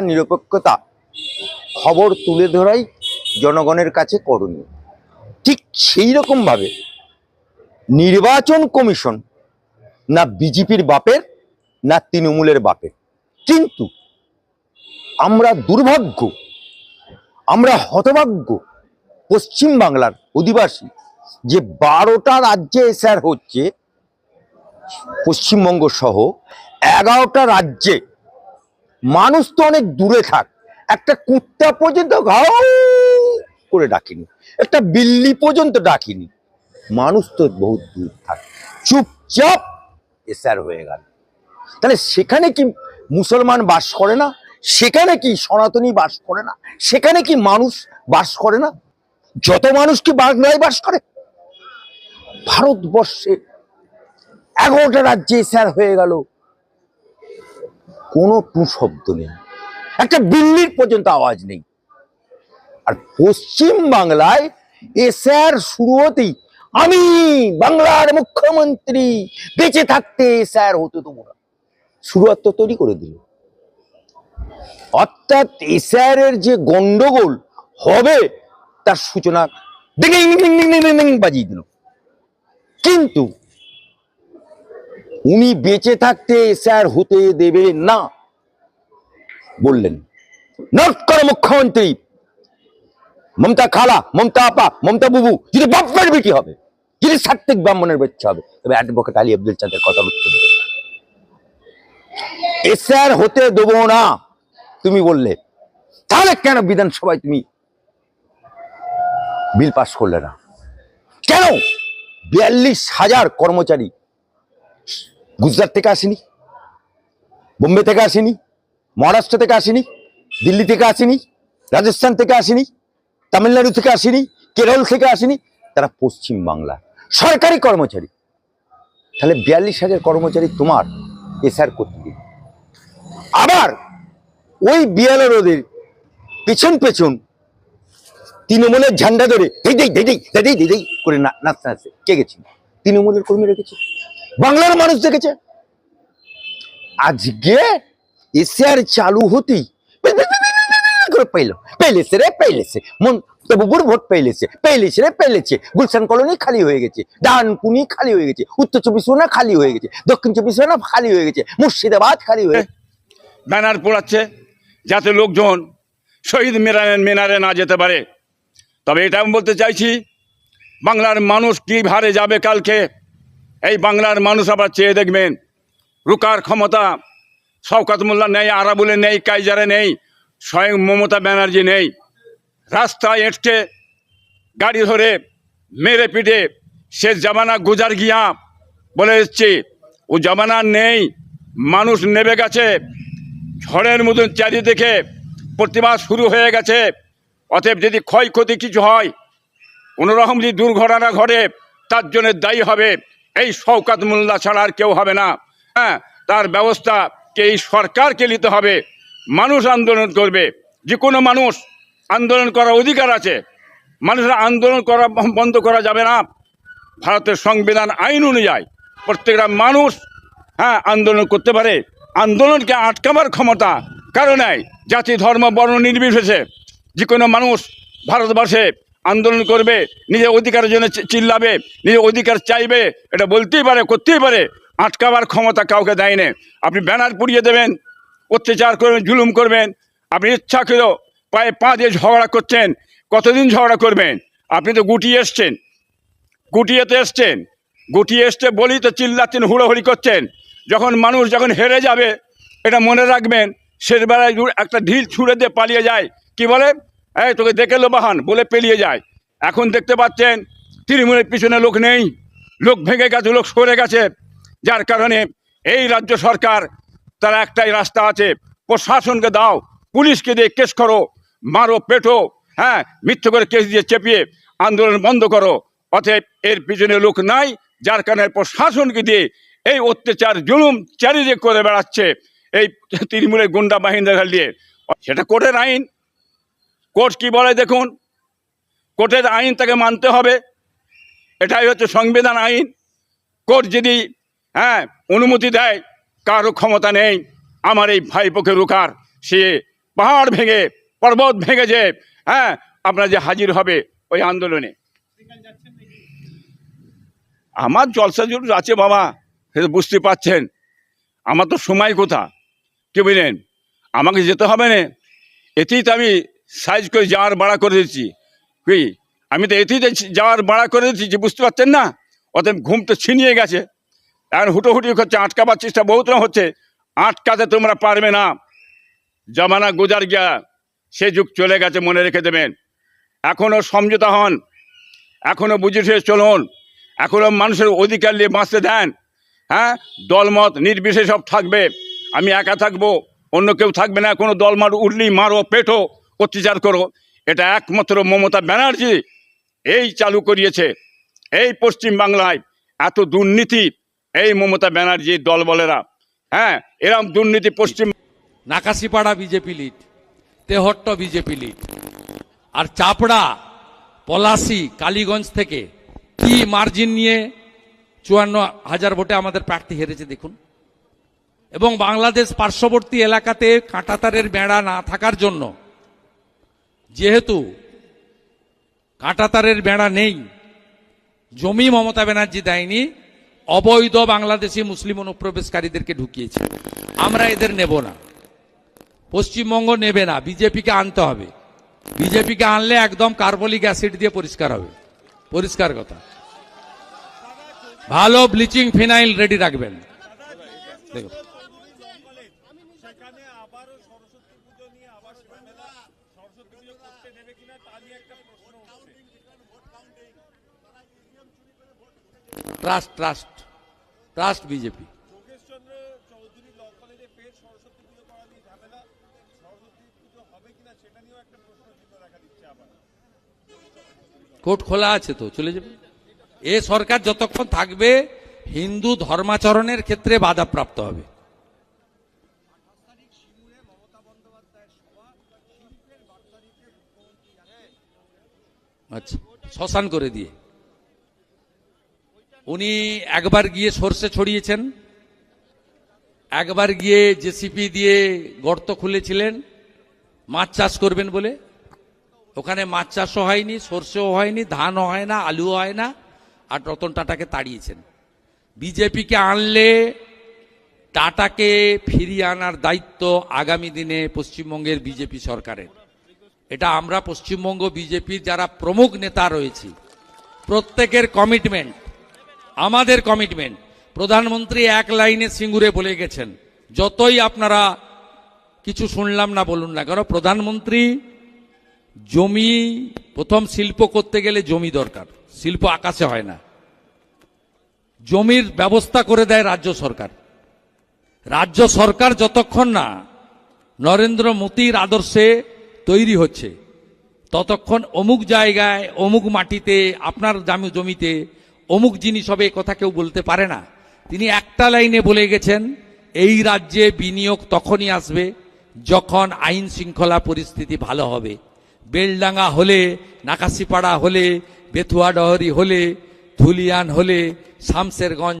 নিরপেক্ষতা খবর তুলে ধরাই জনগণের কাছে করণীয়। ঠিক সেই রকমভাবে নির্বাচন কমিশন না বিজেপির বাপের, না তৃণমূলের বাপের। কিন্তু আমরা দুর্ভাগ্য, আমরা হতভাগ্য পশ্চিম বাংলার অধিবাসী যে বারোটা রাজ্যে এসআর হচ্ছে, পশ্চিমবঙ্গ সহ এগারোটা রাজ্যে মানুষ তো অনেক দূরে থাক। একটা কুত্তা পর্যন্ত ঘাও করে ডাকিনি। একটা বিল্লি পর্যন্ত ডাকিনি। মানুষ তো বহুত দূর থাক। চুপচাপ এসার হয়ে গেল। তাহলে সেখানে কি মুসলমান বাস করে না? সেখানে কি সনাতনী বাস করে না? সেখানে কি মানুষ বাস করে না? যত মানুষ কি বাংলায় বাস করে? ভারতবর্ষে এগারোটা রাজ্যে স্যার হয়ে গেল। কোনো শব্দ নেই। একটা বিল্লির পর্যন্ত আওয়াজ নেই। আর পশ্চিম বাংলায় এসআর শুরু হতেই আমি বাংলার মুখ্যমন্ত্রী, বেঁচে থাকতে স্যার হতো তোমরা শুরুয়াত তো তৈরি করে দিল। অর্থাৎ এসআর এর যে গন্ডগোল হবে, তার সূচনা বাজিয়ে দিল। কিন্তু উনি বেঁচে থাকতে এসআর হতে দেবে না। বললেন, নট করো মুখ্যমন্ত্রী। মমতা খালা, মমতা আপা, মমতা বুবু, যদি বাপ্পার বেটি হবে? যদি সাত্বিক ব্রাহ্মণের বাচ্চা হবে, তবে অ্যাডভোকেট আলী আব্দুল চাঁদের কথা উত্তর দেবে। এসআর হতে দেবো না। তুমি বললে, তাহলে কেন বিধানসভায় তুমি বিল পাস করলে না? কেন? বিয়াল্লিশ হাজার কর্মচারী গুজরাট থেকে আসেনি, বোম্বে থেকে আসেনি, মহারাষ্ট্র থেকে আসেনি, দিল্লি থেকে আসেনি, রাজস্থান থেকে আসেনি, তামিলনাড়ু থেকে আসেনি, কেরল থেকে আসেনি, তারা পশ্চিম বাংলা সরকারি কর্মচারী। তাহলে বিয়াল্লিশ হাজার কর্মচারী তোমার এসআর করতে দিন আবার ওই বিয়ালের ওদের পেছন পেছন তৃণমূলের ঝান্ডা ধরে করে নাচতে নাচতে কে গেছে তৃণমূলের কর্মী রেখেছে বাংলার মানুষ দেখেছে। আজকে এসআর চালু পেলেছে মন কলোনি খালি হয়ে গেছে খালি হয়ে গেছে, উত্তর খালি হয়ে গেছে, দক্ষিণ খালি হয়ে গেছে, মুর্শিদাবাদ খালি হয়ে ব্যানার পোড়াচ্ছে, যাতে লোকজন শহীদ মিনারে মিনারে না যেতে পারে। তবে এটা আমি বলতে চাইছি, বাংলার মানুষ কি ভারে যাবে কালকে? এই বাংলার মানুষ আবার চেয়ে দেখবেন, রুকার ক্ষমতা, শওকাত মোল্লা নেই, আরাবুলে নেই, কাইজারে নেই, স্বয়ং মমতা ব্যানার্জি নেই। রাস্তায় এঁটকে গাড়ি ধরে মেরে পিটে সে জামানা গুজার গিয়া বলে এসছে, ও জামানা নেই, মানুষ নেবে গেছে, ঝড়ের মতন চারিদিকে প্রতিবাদ শুরু হয়ে গেছে, অতএব যদি ক্ষয়ক্ষতি কিছু হয় কোনোরকম যদি দুর্ঘটনা ঘটে, তার জন্য দায়ী হবে। এই শওকাত মোল্লা ছাড়া আর কেউ হবে না। হ্যাঁ তার ব্যবস্থাকে এই সরকারকে নিতে হবে, মানুষ আন্দোলন করবে। যে কোনো মানুষ আন্দোলন করার অধিকার আছে, মানুষের আন্দোলন করা বন্ধ করা যাবে না। ভারতের সংবিধান আইন অনুযায়ী প্রত্যেকটা মানুষ হ্যাঁ আন্দোলন করতে পারে। আন্দোলনকে আটকাবার ক্ষমতা কারও নাই। জাতি, ধর্ম, বর্ণ নির্বিশেষে যে কোনো মানুষ ভারতবর্ষে আন্দোলন করবে, নিজের অধিকারের জন্য চিল্লাবে, নিজের অধিকার চাইবে, এটা বলতেই পারে, করতেই পারে, আটকাবার ক্ষমতা কাউকে দেয় না আপনি ব্যানার পুড়িয়ে দেবেন, অত্যাচার করবেন, জুলুম করবেন, আপনি ইচ্ছাকৃত পায়ে পা দিয়ে ঝগড়া করছেন, কতদিন ঝগড়া করবেন? আপনি তো গুটিয়ে এসছেন গুটিয়েতে এসছেন, গুটিয়ে এসছে বলি তো চিল্লাচ্ছেন, হুড়োহুড়ি করছেন, যখন মানুষ যখন হেরে যাবে, এটা মনে রাখবেন শেষ বেলায় দু- একটা ঢিল ছুঁড়ে দিয়ে পালিয়ে যায়, কি বলে? এই, তোকে দেখে লো বাহান বলে পেলিয়ে যায়। এখন দেখতে পাচ্ছেন, তৃণমূলের পিছনে লোক নেই। লোক ভেঙে গেছে, লোক সরে গেছে। যার কারণে এই রাজ্য সরকার, তার একটাই রাস্তা আছে, প্রশাসনকে দাও, পুলিশকে দিয়ে কেস করো, মারো পেটো হ্যাঁ মিথ্যে করে কেস দিয়ে চেপিয়ে আন্দোলন বন্ধ করো। অতএব এর পিছনে লোক নাই, যার কারণে প্রশাসনকে দিয়ে এই অত্যাচার জুলুম চারিদিকে করে বেড়াচ্ছে, এই তৃণমূলের গুন্ডা বাহিনীদের দিয়ে। সেটা কোর্টের আইন কোর্ট কি বলে দেখুন? কোর্টের আইন তাকে মানতে হবে। এটাই হচ্ছে সংবিধান আইন। কোর্ট যদি হ্যাঁ অনুমতি দেয়, কারও ক্ষমতা নেই, আমার এই ভাইপোকে রুকার, সে পাহাড় ভেঙে, পর্বত ভেঙে যে হ্যাঁ আপনার যে হাজির হবে ওই আন্দোলনে। আমার জলসা জরুর আছে বাবা সেটা বুঝতে পাচ্ছেন আমার তো সময় কোথা? কি বুঝলেন? আমাকে যেতে হবে না। এতেই তো আমি সাইজ করে যাওয়ার বাড়া করে দিচ্ছি কি? আমি তো এতেই যাওয়ার বাড়া করে দিচ্ছি বুঝতে পারছেন না? অতএব ঘুম তো ছিনিয়ে গেছে। এখন হুটোহুটি করছে, আটকাবার চেষ্টা বহুত না হচ্ছে। আটকাতে তোমরা পারবে না। জামানা গুজার গিয়া সে যুগ চলে গেছে, মনে রেখে দেবেন। এখনও সমঝোতা হন। এখনও বুঝে চলুন। এখনও মানুষের অধিকার নিয়ে বাঁচতে দেন। হ্যাঁ? দলমত নির্বিশেষ সব থাকবে। আমি একা থাকব, অন্য কেউ থাকবে না। কোনো দলমত উঠলি মারো, পেটো। অত্যাচার করো। এটা একমাত্র মমতা ব্যানার্জি এই চালু করিয়েছে। এই পশ্চিম বাংলায় এত দুর্নীতি, এই মমতা ব্যানার্জির দলবলেরা হ্যাঁ এরম দুর্নীতি পশ্চিম Nakashipara BJP lead, Tehatta BJP lead. আর চাপড়া, পলাশি, কালীগঞ্জ থেকে কি মার্জিন নিয়ে চুয়ান্ন হাজার ভোটে আমাদের প্রার্থী হেরেছে দেখুন। এবং বাংলাদেশ পার্শ্ববর্তী এলাকাতে কাঁটাতারের বেড়া না থাকার জন্য যেহেতু কাঁটাতারের বেড়া নেই, জমি মমতা ব্যানার্জি দেয়নি, অবৈধ বাংলাদেশি মুসলিম অনুপ্রবেশকারীদেরকে ঢুকিয়েছে। আমরা এদের নেব না। পশ্চিমবঙ্গ নেবে না। বিজেপিকে আনতে হবে। বিজেপিকে আনলে একদম কার্বলিক অ্যাসিড দিয়ে পরিষ্কার হবে। পরিষ্কার কথা। ভালো ব্লিচিং ফিনাইল রেডি রাখবেন। পুজো পুজো করতে দেবে কিনা তা নিয়ে একটা প্রশ্ন উঠছে। Trust trust trust BJP court খোলা আছে তো চলে যাবে। এ সরকার যতক্ষণ থাকবে হিন্দু ধর্মাচরণের ক্ষেত্রে বাধাপ্রাপ্ত হবে। আচ্ছা শ্মশান করে দিয়ে। উনি একবার গিয়ে সর্ষে ছড়িয়েছেন, একবার গিয়ে জেসিপি দিয়ে গর্ত খুলেছিলেন, মাছ চাষ করবেন বলে। ওখানে মাছ চাষও হয়নি, সর্ষেও হয়নি, ধানও হয় না, আলুও হয় না, আর রতন টাটাকে তাড়িয়েছেন। বিজেপিকে আনলে টাটাকে ফিরিয়ে আনার দায়িত্ব আগামী দিনে পশ্চিমবঙ্গের বিজেপি সরকারের। এটা আমরা পশ্চিমবঙ্গ বিজেপির যারা প্রমুখ নেতা রয়েছি, প্রত্যেকের কমিটমেন্ট আমাদের কমিটমেন্ট প্রধানমন্ত্রী এক লাইনে সিঙ্গুরে বলে গেছেন, যতই আপনারা কিছু শুনলাম না বলুন না কারণ প্রধানমন্ত্রী জমি, প্রথম শিল্প করতে গেলে জমি দরকার, শিল্প আকাশে হয় না। জমির ব্যবস্থা করে দেয় রাজ্য সরকার। রাজ্য সরকার যতক্ষণ না নরেন্দ্র মোদীর আদর্শে তৈরি হচ্ছে। ততক্ষণ অমুক জায়গায়, অমুক মাটিতে, আপনার জামি জমিতে অমুক জিনিস হবে কথা কেউ বলতে পারে না। তিনি একটা লাইনে বলে গেছেন, এই রাজ্যে বিনিয়োগ তখনই আসবে যখন আইন শৃঙ্খলা পরিস্থিতি ভালো হবে। বেলডাঙ্গা হলে, নাকাশিপাড়া হলে বেথুয়াডহরি হলে, ধুলিয়ান হলে, শামসেরগঞ্জ